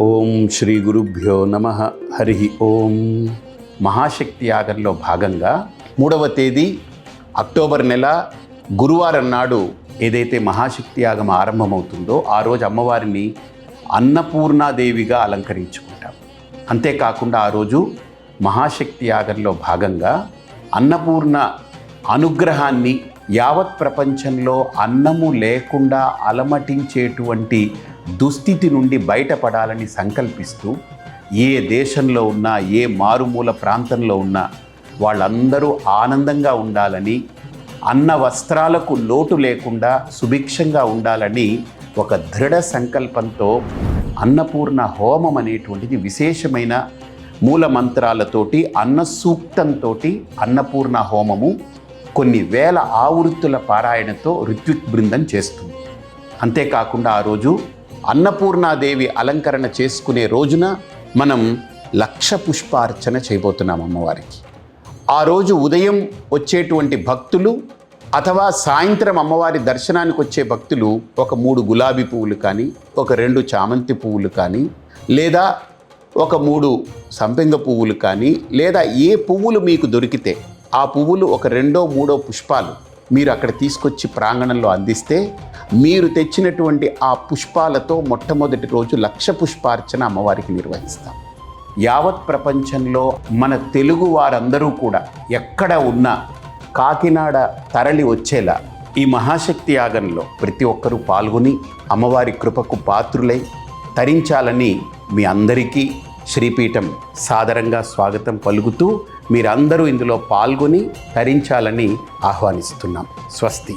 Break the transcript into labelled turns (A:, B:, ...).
A: ఓం శ్రీ గురుభ్యో నమ. హరి ఓం. మహాశక్తి యాగంలో భాగంగా మూడవ తేదీ అక్టోబర్ నెల గురువారం నాడు ఏదైతే మహాశక్తి యాగం ఆరంభమవుతుందో ఆ రోజు అమ్మవారిని అన్నపూర్ణాదేవిగా అలంకరించుకుంటాం. అంతేకాకుండా ఆ రోజు మహాశక్తి యాగంలో భాగంగా అన్నపూర్ణ అనుగ్రహాన్ని యావత్ ప్రపంచంలో అన్నము లేకుండా అలమటించేటువంటి దుస్థితి నుండి బయటపడాలని సంకల్పిస్తూ ఏ దేశంలో ఉన్నా ఏ మారుమూల ప్రాంతంలో ఉన్నా వాళ్ళందరూ ఆనందంగా ఉండాలని అన్న వస్త్రాలకు లోటు లేకుండా సుభిక్షంగా ఉండాలని ఒక దృఢ సంకల్పంతో అన్నపూర్ణ హోమం అనేటువంటిది విశేషమైన మూల మంత్రాలతోటి అన్న సూక్తంతో అన్నపూర్ణ హోమము కొన్ని వేల ఆవృత్తుల పారాయణతో రుత్యుత్ బృందం చేస్తుంది. అంతేకాకుండా ఆ రోజు అన్నపూర్ణాదేవి అలంకరణ చేసుకునే రోజున మనం లక్ష పుష్పార్చన చేయబోతున్నాం అమ్మవారికి. ఆ రోజు ఉదయం వచ్చేటువంటి భక్తులు అథవా సాయంత్రం అమ్మవారి దర్శనానికి వచ్చే భక్తులు ఒక మూడు గులాబీ పువ్వులు కానీ ఒక రెండు చామంతి పువ్వులు కానీ లేదా ఒక మూడు సంపెంగ పువ్వులు కానీ లేదా ఏ పువ్వులు మీకు దొరికితే ఆ పువ్వులు ఒక రెండో మూడో పుష్పాలు మీరు అక్కడ తీసుకొచ్చి ప్రాంగణంలో అందిస్తే మీరు తెచ్చినటువంటి ఆ పుష్పాలతో మొట్టమొదటి రోజు లక్ష పుష్పార్చన అమ్మవారికి నిర్వహిస్తాం. యావత్ ప్రపంచంలో మన తెలుగు వారందరూ కూడా ఎక్కడ ఉన్నా కాకినాడ తరలి వచ్చేలా ఈ మహాశక్తి యాగంలో ప్రతి ఒక్కరూ పాల్గొని అమ్మవారి కృపకు పాత్రులై తరించాలని మీ అందరికీ శ్రీపీఠం సాదరంగా స్వాగతం పలుకుతూ మీరందరూ ఇందులో పాల్గొని తరించాలని ఆహ్వానిస్తున్నాం. స్వస్తి.